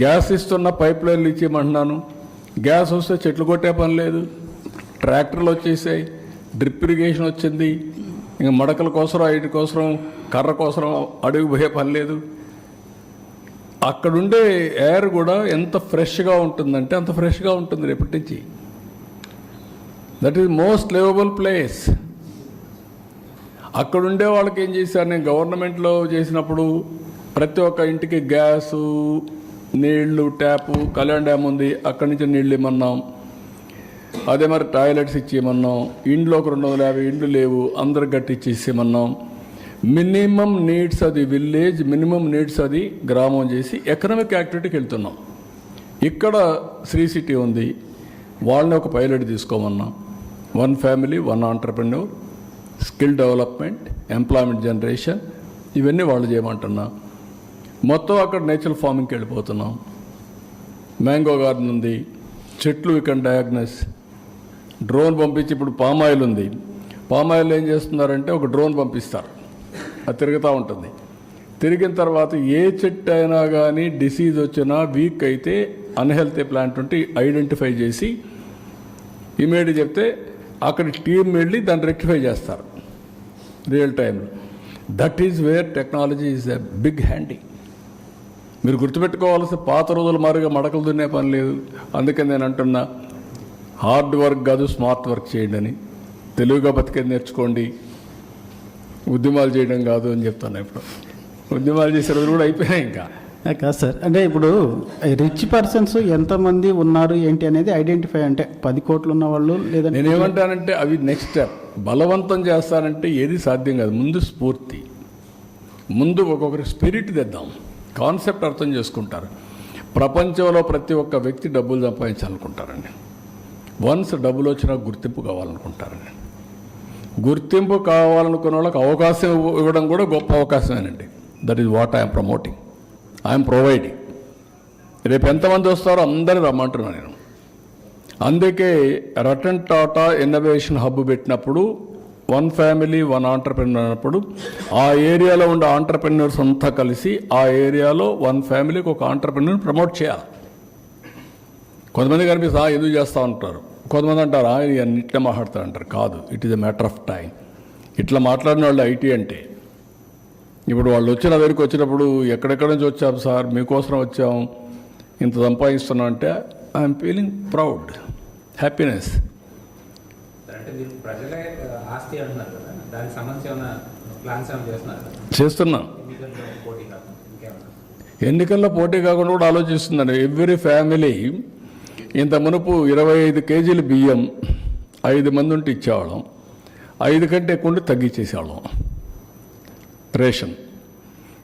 Gas ఇస్తున్న pipe లైన్లు ఇచ్చేయమంటున్నాను. Gas వస్తే చెట్లు కొట్టే పని లేదు. ట్రాక్టర్లు వచ్చేసాయి. డ్రిప్ ఇరిగేషన్ వచ్చింది. ఇంకా మడకల కోసం ఐటి కోసం కర్ర కోసం అడుగు పోయే పని లేదు. అక్కడుండే ఎయిర్ కూడా ఎంత ఫ్రెష్గా ఉంటుందంటే అంత ఫ్రెష్గా ఉంటుంది రేపటి నుంచి that is most livable place అక్కడుండే వాళ్ళకి ఏం చేశాను నేను గవర్నమెంట్లో చేసినప్పుడు ప్రతి ఒక్క ఇంటికి గ్యాసు నీళ్ళు ట్యాపు కళ్యాణ్ డ్యామ్ ఉంది. అక్కడి నుంచి నీళ్ళు ఇమ్మన్నాం. అదే మరి టాయిలెట్స్ ఇచ్చేయమన్నాం ఇండ్లు ఒక రెండు వందల యాభై ఇండ్లు లేవు. అందరు గట్టి ఇచ్చేయమన్నాం మినిమం నీడ్స్ అది విలేజ్ మినిమం నీడ్స్ అది గ్రామం చేసి ఎకనామిక్ యాక్టివిటీకి వెళ్తున్నాం. ఇక్కడ శ్రీ సిటీ ఉంది. వాళ్ళని ఒక pilot తీసుకోమన్నాం. One family one entrepreneur skill development employment generation ఇవన్నీ వాళ్ళు చేయమంటున్నాం మొత్తం అక్కడ నేచురల్ ఫార్మింగ్కి వెళ్ళిపోతున్నాం. మ్యాంగో గార్డెన్ ఉంది చెట్లు ఇక్కడ డయాగ్నస్ డ్రోన్ పంపించి ఇప్పుడు పామాయిల్ ఉంది. పామాయిల్ ఏం చేస్తున్నారంటే ఒక డ్రోన్ పంపిస్తారు. అది తిరుగుతూ ఉంటుంది. తిరిగిన తర్వాత ఏ చెట్టు అయినా కానీ డిసీజ్ వచ్చినా వీక్ అయితే అన్హెల్తీ ప్లాంట్ ఉంటే ఐడెంటిఫై చేసి ఇమీడియట్ చెప్తే అక్కడ టీం వెళ్ళి దాన్ని రెక్టిఫై చేస్తారు. రియల్ టైంలో that is where technology is a big handy. మీరు గుర్తుపెట్టుకోవాల్సిన పాత రోజుల మాదిరిగా మడకలు దున్నే పని లేదు. అందుకని నేను అంటున్నా హార్డ్ వర్క్ కాదు స్మార్ట్ వర్క్ చేయండి అని. తెలివిగా బతికేది నేర్చుకోండి. ఉద్యమాలు చేయడం కాదు అని చెప్తాను ఇప్పుడు. ఉద్యమాలు చేసే రోజులు కూడా అయిపోయినాయి ఇంకా. కాదు సార్. అంటే ఇప్పుడు రిచ్ పర్సన్స్ ఎంతమంది ఉన్నారు ఏంటి అనేది ఐడెంటిఫై అంటే పది కోట్లు ఉన్న వాళ్ళు లేదంటే నేనేమంటానంటే అవి నెక్స్ట్ స్టెప్ బలవంతం చేస్తానంటే ఏది సాధ్యం కాదు. ముందు స్ఫూర్తి. ముందు ఒక్కొక్కరి స్పిరిట్ తెద్దాం. కాన్సెప్ట్ అర్థం చేసుకుంటారు. ప్రపంచంలో ప్రతి ఒక్క వ్యక్తి డబ్బులు సంపాదించాలనుకుంటారండి. వన్స్ డబ్బులు వచ్చినా గుర్తింపు కావాలనుకుంటారండి. గుర్తింపు కావాలనుకున్న వాళ్ళకి అవకాశం ఇవ్వడం కూడా గొప్ప అవకాశమేనండి. That is what I'm promoting I'm providing రేపు ఎంతమంది వస్తారో అందరిని రమ్మంటున్నాను నేను. అందుకే రటన్ టాటా ఇన్నోవేషన్ హబ్ పెట్టినప్పుడు వన్ ఫ్యామిలీ వన్ ఆంటర్ప్రెన్యూర్ అన్నప్పుడు ఆ ఏరియాలో ఉండే ఆంటర్ప్రెన్యూర్స్ అంతా కలిసి ఆ ఏరియాలో వన్ ఫ్యామిలీకి ఒక ఆంటర్ప్రెన్యూర్ ప్రమోట్ చేయాలి. కొంతమంది కనిపిస్తా ఎందుకు చేస్తూ ఉంటారు కొంతమంది అంటారు ఇట్లా మాట్లాడతారు అంటారు. కాదు it is a matter of time ఇట్లా మాట్లాడిన వాళ్ళు ఐటీ అంటే ఇప్పుడు వాళ్ళు వచ్చిన దగ్గరికి వచ్చినప్పుడు ఎక్కడెక్కడ నుంచి వచ్చాం సార్? మీకోసం వచ్చాం. ఇంత సంపాదిస్తున్నాం అంటే ఐఎమ్ ఫీలింగ్ ప్రౌడ్ హ్యాపీనెస్ చేస్తున్నాం. ఎన్నికల్లో పోటీ కాకుండా కూడా ఆలోచిస్తున్నాను ఎవ్రీ ఫ్యామిలీ ఇంత మునుపు ఇరవై ఐదు కేజీలు బియ్యం ఐదు మంది ఉంటే ఇచ్చేవాళ్ళం. ఐదు కంటే ఎక్కువ తగ్గించేసేవాళ్ళం. రేషన్.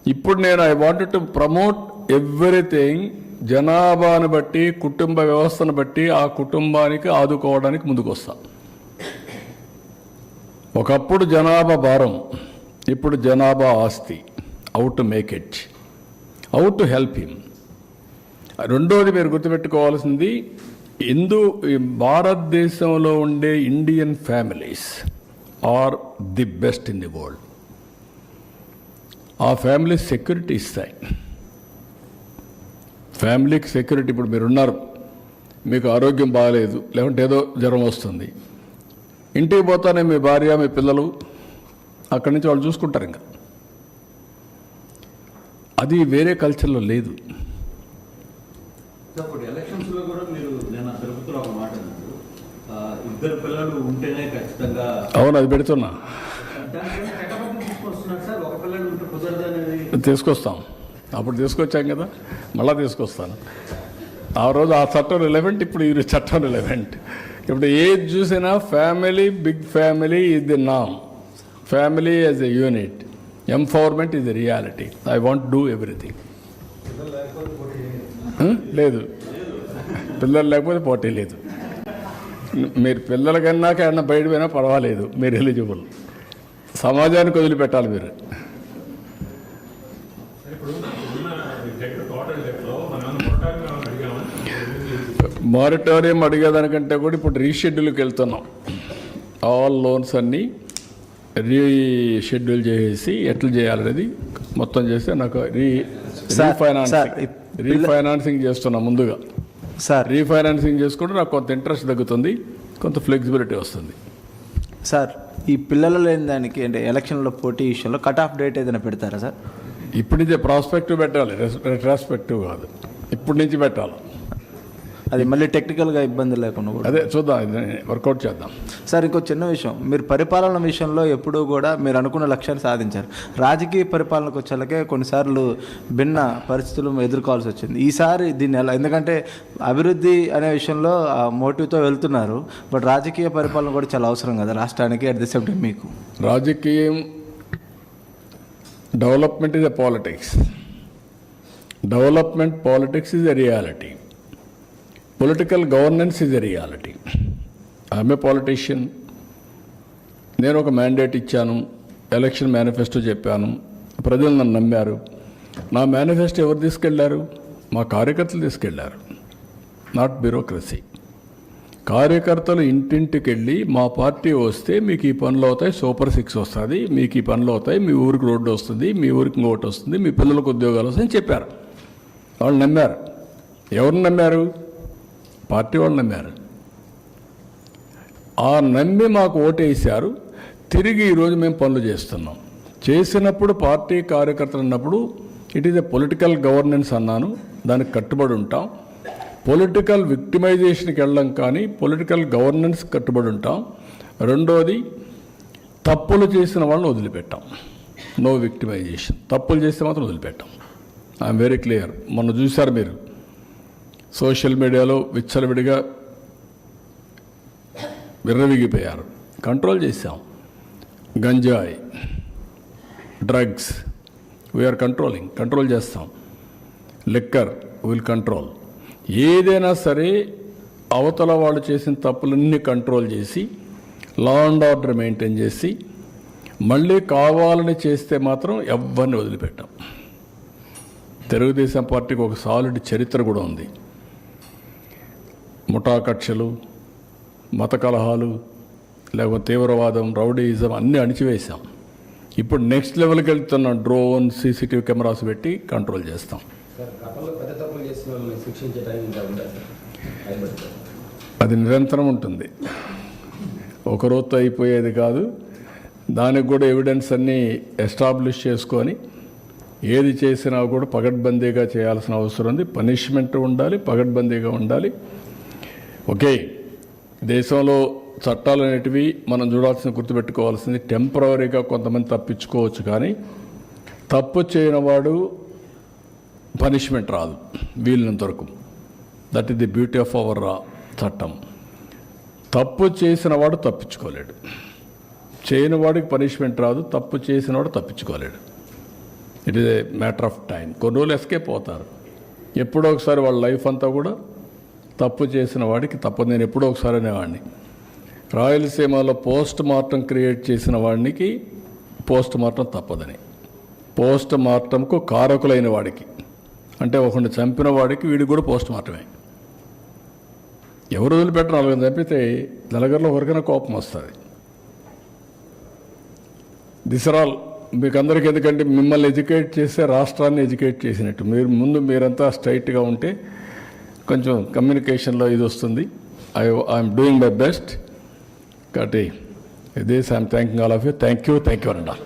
ఇప్పుడు నేను I wanted to promote everything జనాభాను బట్టి కుటుంబ వ్యవస్థను బట్టి ఆ కుటుంబానికి ఆదుకోవడానికి ముందుకు వస్తా ఒకప్పుడు జనాభా భారం ఇప్పుడు జనాభా ఆస్తి. Out to make it out to help him రెండోది మీరు గుర్తుపెట్టుకోవాల్సింది హిందూ భారతదేశంలో ఉండే Indian families are the best in the world ఆ ఫ్యామిలీస్ సెక్యూరిటీ ఇస్తాయి. ఫ్యామిలీకి సెక్యూరిటీ ఇప్పుడు మీరు ఉన్నారు మీకు ఆరోగ్యం బాగాలేదు లేకుంటే ఏదో జ్వరం వస్తుంది. ఇంటికి పోతానే మీ భార్య మీ పిల్లలు అక్కడి నుంచి వాళ్ళు చూసుకుంటారు ఇంకా. అది వేరే కల్చర్లో లేదు. ఇప్పుడు ఎలక్షన్స్లో కూడా మీరు నేను తిరుపతిలో ఒక మాట అన్నారు. ఆ, ఇద్దరు పిల్లలు ఉంటేనే ఖచ్చితంగా అవును అది పెడుతున్నా. తీసుకొస్తాం. అప్పుడు తీసుకొచ్చాం కదా. మళ్ళా తీసుకొస్తాను. ఆ రోజు ఆ చట్టం రిలవెంట్ ఇప్పుడు ఈ చట్టం రిలవెంట్ ఇప్పుడు ఏది చూసినా family big family is the NAM family as a unit empowerment is reality I want do everything లేదు. పిల్లలు లేకపోతే పోటీ లేదు. మీరు పిల్లల కన్నా కన్నా బయట పోయినా పర్వాలేదు. మీరు ఎలిజిబుల్ సమాజానికి వదిలిపెట్టాలి మీరు. మారిటోరియం అడిగేదానికంటే కూడా ఇప్పుడు రీషెడ్యూల్కి వెళ్తున్నాం. ఆల్ లోన్స్ అన్నీ రీషెడ్యూల్ చేసేసి ఎట్లా చేయాలనేది మొత్తం చేస్తే నాకు re sir refinance sir refinancing చేస్తున్నా ముందుగా. సార్. రీఫైనాన్సింగ్ చేసుకుంటే నాకు కొంత ఇంట్రెస్ట్ తగ్గుతుంది కొంత ఫ్లెక్సిబిలిటీ వస్తుంది. సార్ ఈ పిల్లలు లేని దానికి అంటే ఎలక్షన్లో పోటీ విషయంలో కట్ ఆఫ్ డేట్ ఏదైనా పెడతారా సార్? ఇప్పటి నుంచే ప్రాస్పెక్టివ్ పెట్టాలి రెట్రాస్పెక్టివ్ కాదు. ఇప్పటి నుంచి పెట్టాలి. అది మళ్ళీ టెక్నికల్గా ఇబ్బంది లేకుండా కూడా. అదే చూద్దాం వర్కౌట్ చేద్దాం. సార్ ఇంకో చిన్న విషయం. మీరు పరిపాలన విషయంలో ఎప్పుడూ కూడా మీరు అనుకున్న లక్ష్యాన్ని సాధించారు. రాజకీయ పరిపాలనకు వచ్చేలాగే కొన్నిసార్లు భిన్న పరిస్థితులు ఎదుర్కోవాల్సి వచ్చింది. ఈసారి దీన్ని ఎలా ఎందుకంటే అభివృద్ధి అనే విషయంలో మోటివ్తో వెళ్తున్నారు. బట్ రాజకీయ పరిపాలన కూడా చాలా అవసరం కదా రాష్ట్రానికి అట్ ది సేమ్ టైం మీకు. రాజకీయం development is a politics development politics is a reality political governance is a reality ఆమె పాలిటీషియన్ నేను ఒక మ్యాండేట్ ఇచ్చాను. ఎలక్షన్ మేనిఫెస్టో చెప్పాను. ప్రజలు నన్ను నమ్మారు. నా మేనిఫెస్టో ఎవరు తీసుకెళ్ళారు? మా కార్యకర్తలు తీసుకెళ్ళారు. నాట్ బ్యూరోక్రసీ కార్యకర్తలు ఇంటింటికి వెళ్ళి మా పార్టీ వస్తే మీకు ఈ పనులు అవుతాయి సూపర్ సిక్స్ వస్తుంది మీకు ఈ పనులు అవుతాయి మీ ఊరికి రోడ్డు వస్తుంది మీ ఊరికి ఇంకోటి వస్తుంది మీ పిల్లలకు ఉద్యోగాలు వస్తాయని చెప్పారు. వాళ్ళు నమ్మారు. ఎవరు నమ్మారు? పార్టీ వాళ్ళు నమ్మారు. ఆ నమ్మి మాకు ఓటేసారు తిరిగి ఈరోజు మేము పనులు చేస్తున్నాం. చేసినప్పుడు పార్టీ కార్యకర్తలు అన్నప్పుడు it is a political governance అన్నాను. దానికి కట్టుబడి ఉంటాం. పొలిటికల్ విక్టిమైజేషన్కి వెళ్ళడం కానీ పొలిటికల్ గవర్నెన్స్ కట్టుబడి ఉంటాం. రెండోది తప్పులు చేసిన వాళ్ళని వదిలిపెట్టాం. నో విక్టిమైజేషన్ తప్పులు చేస్తే మాత్రం వదిలిపెట్టాం. ఐఎమ్ వెరీ క్లియర్ మొన్న చూశారు మీరు. సోషల్ మీడియాలో విచ్చలవిడిగా విర్రవిగిపోయారు. కంట్రోల్ చేశాం. గంజాయి drugs we are controlling control చేస్తాం. లిక్కర్ విల్ కంట్రోల్ ఏదైనా సరే అవతల వాళ్ళు చేసిన తప్పులన్నీ కంట్రోల్ చేసి లా అండ్ ఆర్డర్ మెయింటైన్ చేసి మళ్ళీ కావాలని చేస్తే మాత్రం ఎవరిని వదిలిపెట్టాం. తెలుగుదేశం పార్టీకి ఒక సాలిడ్ చరిత్ర కూడా ఉంది. ముఠా కక్షలు మత కలహాలు లేకపోతే తీవ్రవాదం రౌడీయిజం అన్నీ అణిచివేశాం. ఇప్పుడు నెక్స్ట్ లెవెల్కి వెళ్తున్న డ్రోన్ సీసీటీవీ కెమెరాస్ పెట్టి కంట్రోల్ చేస్తాం. అది నిరంతరం ఉంటుంది. ఒక రోజుతో అయిపోయేది కాదు. దానికి కూడా ఎవిడెన్స్ అన్నీ ఎస్టాబ్లిష్ చేసుకొని ఏది చేసినా కూడా పగడ్బందీగా చేయాల్సిన అవసరం ఉంది. పనిష్మెంట్ ఉండాలి పగడ్బందీగా ఉండాలి. ఓకే. దేశంలో చట్టాలు అనేటివి మనం చూడాల్సిన గుర్తుపెట్టుకోవాల్సింది టెంపరీగా కొంతమంది తప్పించుకోవచ్చు కానీ తప్పు చేయని వాడు పనిష్మెంట్ రాదు వీలైనంత వరకు. That is the beauty of our చట్టం. తప్పు చేసిన వాడు తప్పించుకోలేడు. చేయని వాడికి పనిష్మెంట్ రాదు తప్పు చేసిన వాడు తప్పించుకోలేడు. It is a matter of time కొన్ని రోజులు ఎస్కేప్ అవుతారు. ఎప్పుడో ఒకసారి వాళ్ళ లైఫ్ అంతా కూడా తప్పు చేసిన వాడికి తప్పదు నేను ఎప్పుడో ఒకసారి అనేవాడిని. రాయలసీమలో పోస్ట్ మార్టం క్రియేట్ చేసిన వాడికి పోస్ట్ మార్టం తప్పదని. పోస్ట్ మార్టంకు కారకులైన వాడికి. అంటే ఒకడిని చంపిన వాడికి వీడికి కూడా పోస్ట్ మార్టమే. ఎవరు వదిలిపెట్టరు నలుగురు చంపితే నలుగురిలో ఒకరికైనా కోపం వస్తుంది. దిస్ ఆర్ ఆల్ మీకు అందరికి ఎందుకంటే మిమ్మల్ని ఎడ్యుకేట్ చేస్తే రాష్ట్రాన్ని ఎడ్యుకేట్ చేసినట్టు. మీరు ముందు మీరంతా స్ట్రైట్గా ఉంటే కొంచెం కమ్యూనికేషన్లో ఇది వస్తుంది. I I'm doing my best కాబట్టి this I'm thanking all of you thank you thank you అండి